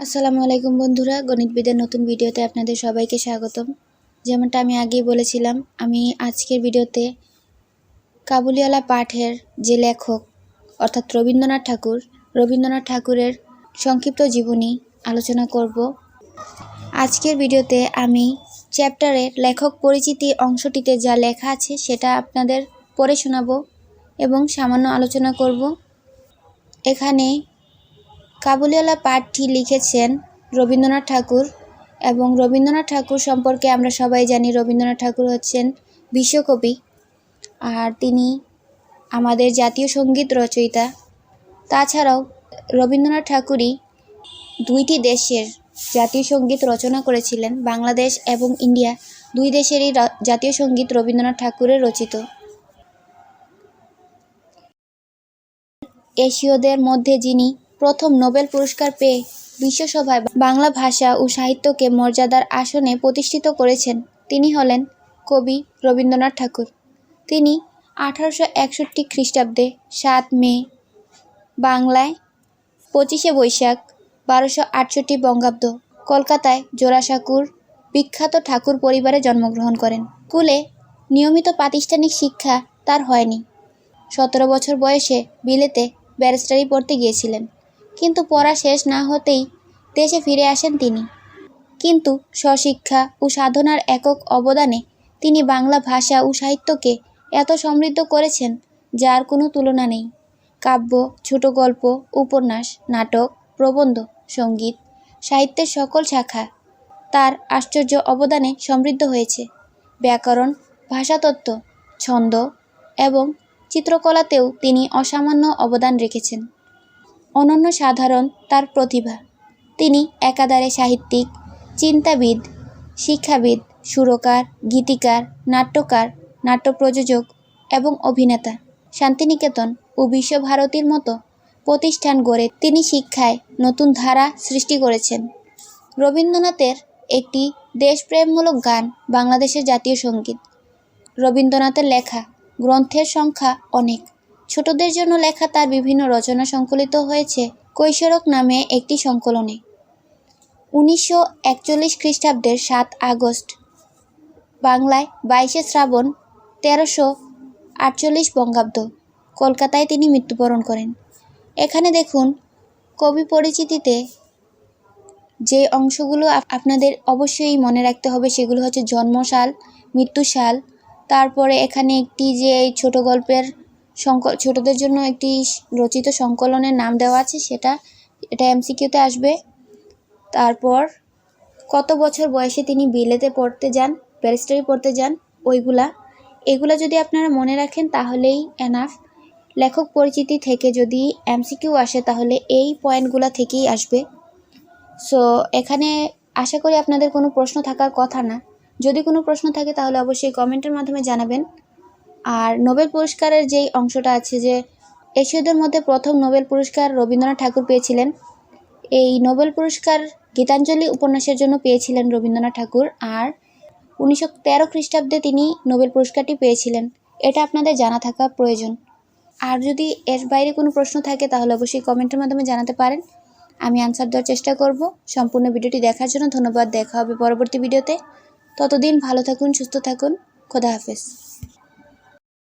আসসালামু আলাইকুম বন্ধুরা, গণিতবিদের নতুন ভিডিওতে আপনাদের সবাইকে স্বাগতম। যেমনটা আমি আগেই বলেছিলাম, আমি আজকের ভিডিওতে কাবুলিওয়ালা পাঠের যে লেখক, অর্থাৎ রবীন্দ্রনাথ ঠাকুর, রবীন্দ্রনাথ ঠাকুরের সংক্ষিপ্ত জীবনী আলোচনা করব। আজকের ভিডিওতে আমি চ্যাপ্টারের লেখক পরিচিতি অংশটিতে যা লেখা আছে সেটা আপনাদের পড়ে শোনাবো এবং সামান্য আলোচনা করব। এখানে কাবুলিওয়ালা পাঠটি লিখেছেন রবীন্দ্রনাথ ঠাকুর এবং রবীন্দ্রনাথ ঠাকুর সম্পর্কে আমরা সবাই জানি রবীন্দ্রনাথ ঠাকুর হচ্ছেন বিশ্বকবি আর তিনি আমাদের জাতীয় সংগীত রচয়িতা। তাছাড়াও রবীন্দ্রনাথ ঠাকুরই দুইটি দেশের জাতীয় সংগীত রচনা করেছিলেন, বাংলাদেশ এবং ইন্ডিয়া। দুই দেশেরই জাতীয় সংগীত রবীন্দ্রনাথ ঠাকুরের রচিত। এশীয়দের মধ্যে যিনি প্রথম নোবেল পুরস্কার পেয়ে বিশ্বসভায় বাংলা ভাষা ও সাহিত্যকে মর্যাদার আসনে প্রতিষ্ঠিত করেছেন। তিনি হলেন কবি রবীন্দ্রনাথ ঠাকুর। তিনি আঠারোশো একষট্টি খ্রিস্টাব্দে সাত মে বাংলায় পঁচিশে বৈশাখ বারোশো আটষট্টি বঙ্গাব্দ কলকাতায় জোড়াসাঁকুর বিখ্যাত ঠাকুর পরিবারে জন্মগ্রহণ করেন। স্কুলে নিয়মিত প্রাতিষ্ঠানিক শিক্ষা তার হয়নি। সতেরো বছর বয়সে বিলেতে ব্যারিস্টারি পড়তে গিয়েছিলেন। কিন্তু পড়া শেষ না হতেই দেশে ফিরে আসেন তিনি। কিন্তু স্বশিক্ষা ও সাধনার একক অবদানে তিনি বাংলা ভাষা ও সাহিত্যকে এত সমৃদ্ধ করেছেন, যার কোনো তুলনা নেই। কাব্য, ছোট গল্প, উপন্যাস, নাটক, প্রবন্ধ, সংগীত, সাহিত্যের সকল শাখা তার আশ্চর্য অবদানে সমৃদ্ধ হয়েছে। ব্যাকরণ, ভাষাতত্ত্ব, ছন্দ এবং চিত্রকলাতেও তিনি অসামান্য অবদান রেখেছেন। অনন্য সাধারণ তার প্রতিভা। তিনি একাধারে সাহিত্যিক, চিন্তাবিদ, শিক্ষাবিদ, সুরকার, গীতিকার, নাট্যকার নাট্য প্রযোজক এবং অভিনেতা। শান্তিনিকেতন ও বিশ্বভারতীর মতো প্রতিষ্ঠান গড়ে তিনি শিক্ষায় নতুন ধারা সৃষ্টি করেছেন। রবীন্দ্রনাথের একটি দেশপ্রেমমূলক গান বাংলাদেশের জাতীয় সংগীত। রবীন্দ্রনাথের লেখা গ্রন্থের সংখ্যা অনেক। ছোটদের জন্য লেখা তার বিভিন্ন রচনা সংকলিত হয়েছে কৈশোরক নামে একটি সংকলনে। উনিশশো একচল্লিশ খ্রিস্টাব্দের সাত আগস্ট, বাংলায় বাইশে শ্রাবণ, তেরোশো আটচল্লিশ বঙ্গাব্দ, কলকাতায় তিনি মৃত্যুবরণ করেন। এখানে দেখুন, কবি পরিচিতিতে যে অংশগুলো আপনাদের অবশ্যই মনে রাখতে হবে সেগুলো হচ্ছে জন্মসাল, মৃত্যুসাল, তারপরে এখানে একটি যে ছোট গল্পের সংক ছোটদের জন্য একটি রচিত সংকলনের নাম দেওয়া আছে, সেটা, এটা এমসিকিউতে আসবে। তারপর, কত বছর বয়সে তিনি বিলেতে পড়তে যান, ব্যারিস্টারি পড়তে যান, ওইগুলা। এগুলা যদি আপনারা মনে রাখেন, তাহলেই এনাফ লেখক পরিচিতি থেকে যদি এমসিকিউ আসে, তাহলে এই পয়েন্টগুলা থেকেই আসবে। সো এখানে আশা করি আপনাদের কোনো প্রশ্ন থাকার কথা না। যদি কোনো প্রশ্ন থাকে, তাহলে অবশ্যই কমেন্টের মাধ্যমে জানাবেন। আর নোবেল পুরস্কারের যেই অংশটা আছে যে এশীয়দের মধ্যে প্রথম নোবেল পুরস্কার রবীন্দ্রনাথ ঠাকুর পেয়েছিলেন, এই নোবেল পুরস্কার গীতাঞ্জলি উপন্যাসের জন্য পেয়েছিলেন রবীন্দ্রনাথ ঠাকুর আর উনিশশো তেরো খ্রিস্টাব্দে তিনি নোবেল পুরস্কারটি পেয়েছিলেন। এটা আপনাদের জানা থাকা প্রয়োজন। আর যদি এর বাইরে কোনো প্রশ্ন থাকে, তাহলে অবশ্যই কমেন্টের মাধ্যমে জানাতে পারেন। আমি আনসার দেওয়ার চেষ্টা করব। সম্পূর্ণ ভিডিওটি দেখার জন্য ধন্যবাদ। দেখা হবে পরবর্তী ভিডিওতে। ততদিন ভালো থাকুন, সুস্থ থাকুন। খোদা হাফেজ।